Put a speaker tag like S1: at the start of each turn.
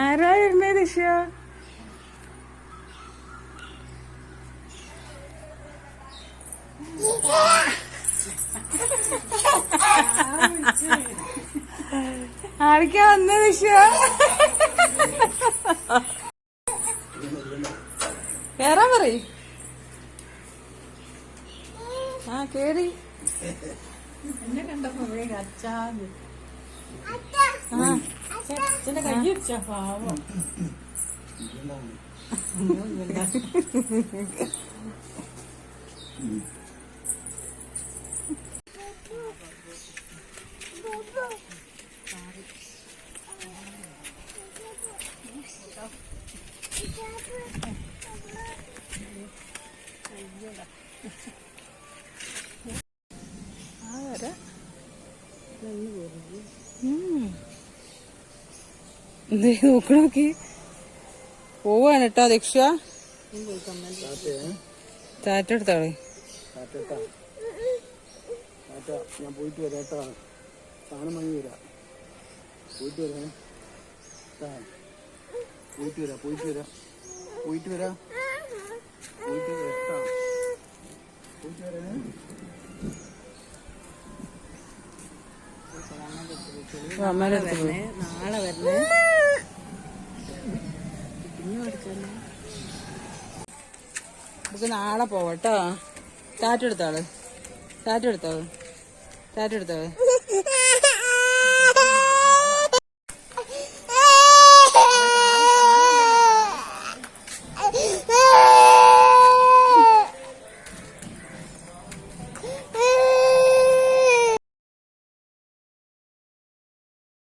S1: ആരാ വരുന്നേ ദിശ? ആരൊക്കെയാ വന്നേ ദിശ? കേറാൻ പറയ്. ആ കേറി.
S2: എന്നെ കണ്ടപ്പോ അച്ചാന്ന്
S1: ആ.
S2: അച്ഛന്റെ കൈ വെച്ചാ പാവം
S1: നോക്ക് നോക്കി എന്തേ പോവാണ് കേട്ടോ ദക്ഷ. ടാറ്റ എടുത്താളെ
S3: ഞാൻ പോയിട്ട് വരാട്ടോ സാധനം വാങ്ങി വരാം. പോയിട്ട് വരാം. ട്ടാ. പോയിട്ട് വരാം പോയിട്ട് വരാം. പോയിട്ട് വരാം. പോയിട്ട് വരാം പോയിട്ട് വരാം.
S1: അമ്മേടെ അടുത്ത് പോയി.
S2: നാളെ വരണേ.
S1: നമുക്ക് നാളെ പോവട്ടോ. ടാറ്റ എടുത്താൾ ടാറ്റ